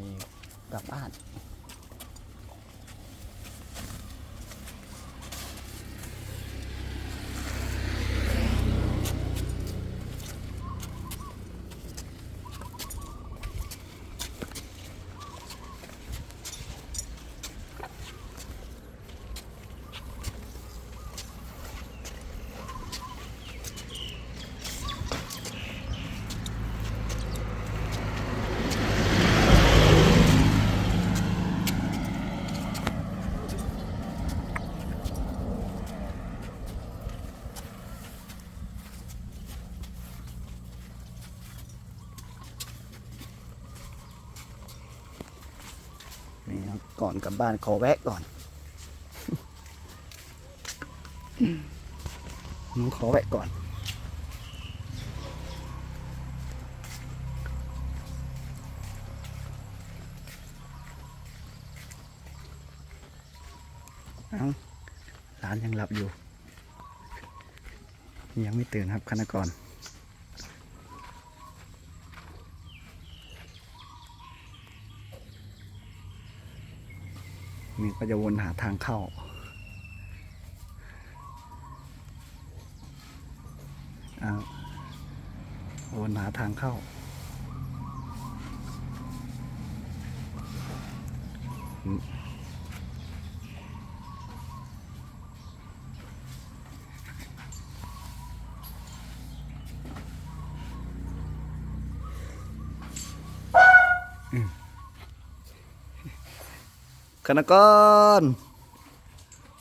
มีกลับบ้าน นี่ครับก่อนกลับบ้านขอแวะก่อนน้องขอแวะก่อน เอ้าร้านยังหลับอยู่ ยังไม่ตื่นครับคณะกร มีก็จะวนหาทางเข้าอาวนหาทางเข้าอื คณะกร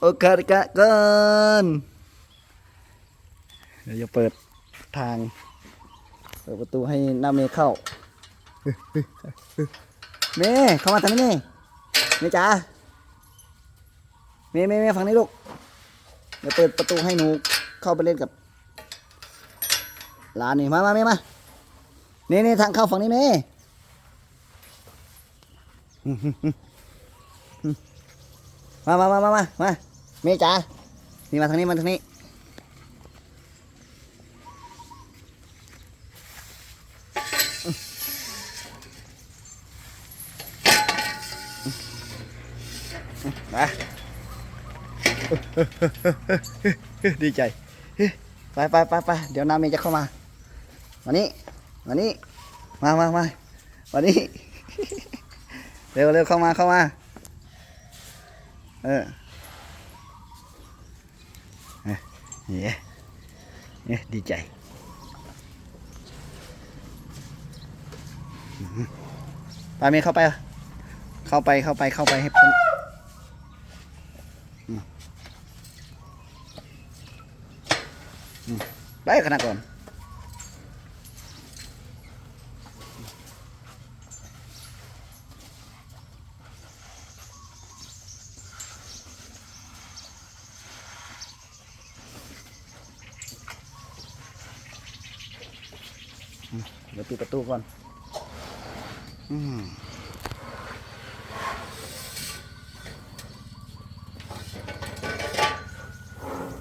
โอกาสกะก่อนเดี๋ยวจะเปิดทาง เปิดประตูให้หน้าเมย์เข้า เมย์เข้ามาทางนี้เมย์จ๋า เมย์เมย์เมย์ฝั่งนี้ลูก เดี๋ยวเปิดประตูให้หนูเข้าไปเล่นกับหลานนี่ มามาเมย์มานี่นี่ทางเข้าฝั่งนี้เมย์ มามามามามามาเมจ๋านี่มาทางนี้มาทางนี้ มาดีใจ ไปไปไปไปเดี๋ยวน้าเมย์จะเข้ามามานี่มานี่มามามามานี่เร็วเร็วเข้ามาเข้ามา เออเนี่ยเนี่ยดีใจอื้อหือไปเมย์เข้าไป เข้าไปเข้าไปเข้าไปให้พ้นไปขนาดก่อน เดี๋ยวปิดประตูก่อนอืม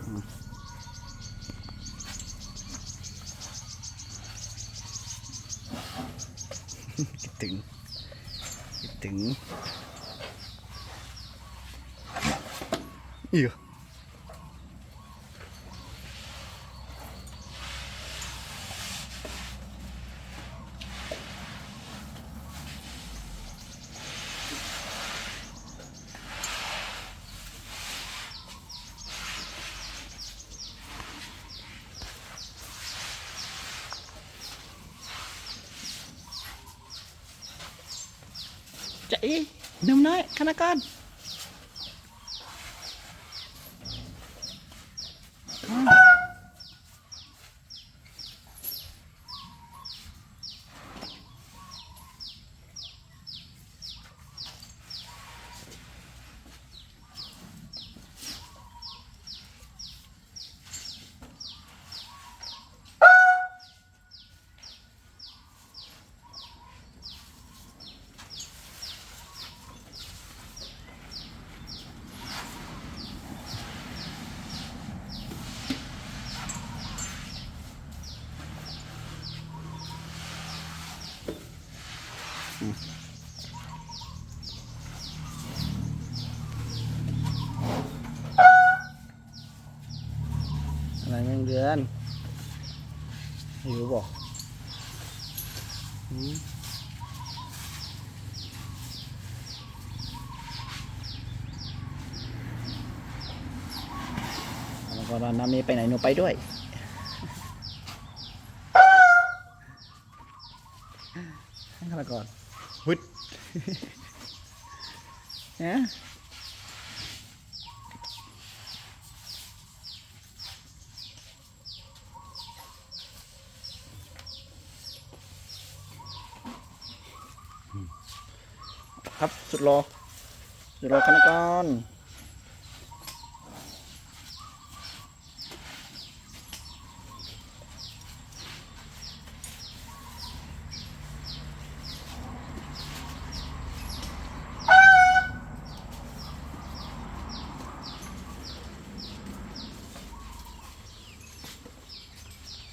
อืมคิดถึงคิดถึงอีก เอ๊นุ่มน้อยคณะกรอ๋อ ดือนหิวบอกแล้วก็น้ำมีไปไหนหนูไปด้วยให้ข้าก่อนวุดเนี่ยครับ สุ ดรอสุดรอกันก่อน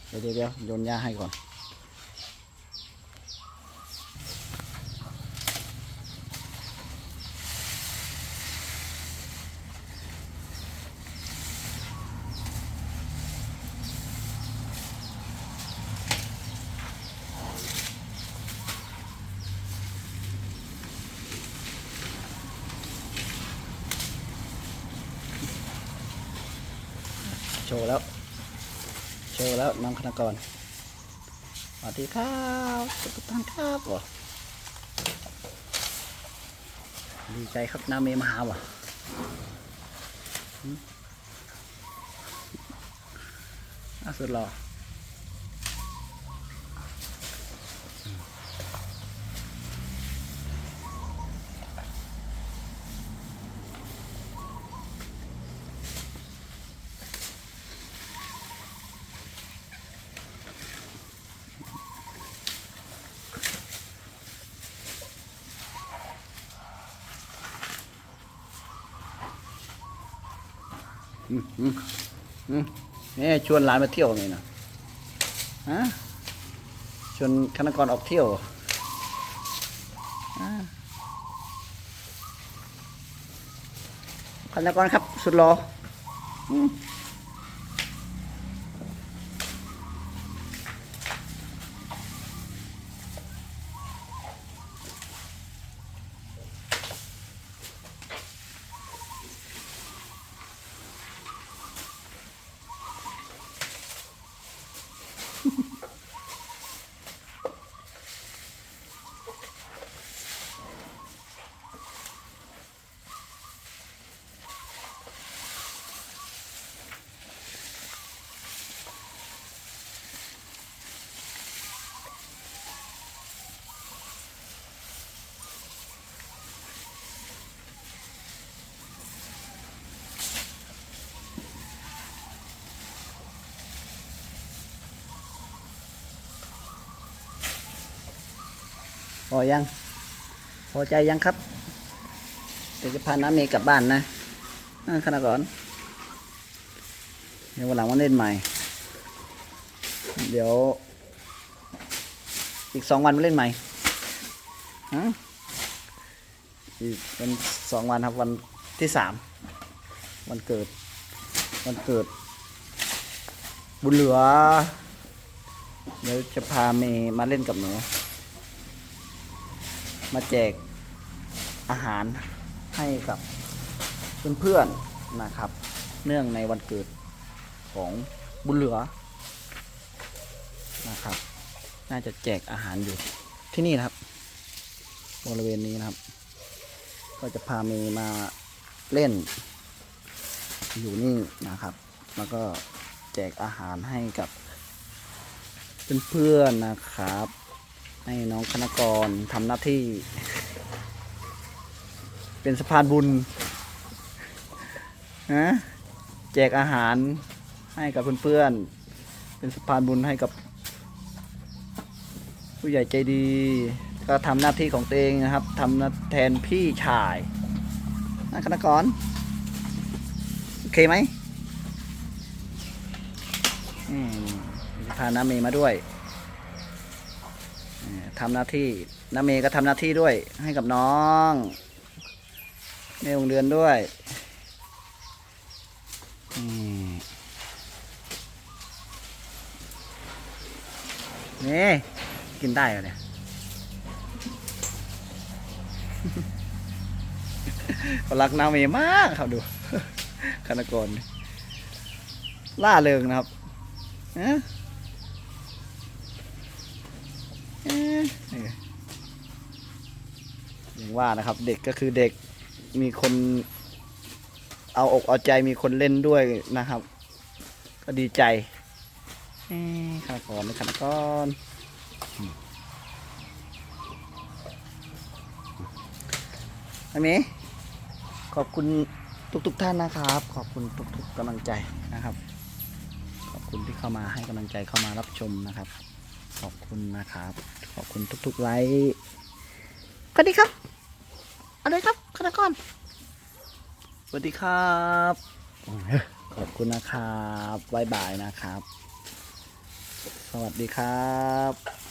เดี๋ยวเดี๋ยวเดี๋ยวโยนยาให้ก่อน โชว์แล้ว โชว์แล้วน้องคณกรสวัสดีครับทุกท่านครับวะดีใจครับน้าเมมาหาวะหืมน่าสุดหล่อ นี่ชวนหลานมาเที่ยวนี่นะฮะชวนคณกรออกเที่ยวคณะกรครับ สุดรอ พอยัง พอใจยังครับ เดี๋ยวจะพาน้าเมย์กลับบ้านนะอ่าขณะก่อน เดี๋ยววันหลังมาเล่นใหม่ เดี๋ยว อีกสองวันมาเล่นใหม่ฮะอีกเป็นสองวันครับวันที่สามวันเกิด วันเกิด บุญเหลือ เดี๋ยวจะพาเมย์มาเล่นกับหนู มาแจกอาหารให้กับเพื่อนๆนะครับ เนื่องในวันเกิดของบุญเหลือนะครับ น่าจะแจกอาหารอยู่ที่นี่นะครับ บริเวณนี้นะครับ ก็จะพาเมย์มาเล่น อยู่นี่นะครับ แล้วก็แจกอาหารให้กับเพื่อนๆนะครับ ให้น้องคณกรทำหน้าที่ เป็นสะพานบุญนะแจกอาหารให้กับเพื่อนๆ เป็นสะพานบุญให้กับ ผู้ใหญ่ใจดี ก็ทำหน้าที่ของตัวเองนะครับทำแทนพี่ชายนะคณกรโอเคไหมอืมจะพาน้าเมย์มาด้วย ทำหน้าที่น้าเมย์ก็ทำหน้าที่ด้วย ให้กับน้องแม่วงเดือนด้วยนี่กินได้เหรอเนี่ยเขารักนาเมมากครับดูคณกรล่าเริงนะครับ เอ๊ะเอ๊ะนี่ อย่างว่านะครับ เด็กก็คือเด็กมีคน เอาอกเอาใจมีคนเล่นด้วยนะครับ ก็ดีใจเอ๊ะคณกรนี่คณกรอืมอันนี้ขอบคุณทุกๆทท่านนะครับ ขอบคุณทุกๆกำลังใจนะครับ ขอบคุณที่เข้ามาให้กำลังใจเข้ามารับชมนะครับ ขอบคุณนะครับ ขอบคุณทุกๆไลค์สวัสดีครับ อะไรครับคณะกรสวัสดีครับ ขอบคุณนะครับบ๊ายบายนะครับ สวัสดีครับ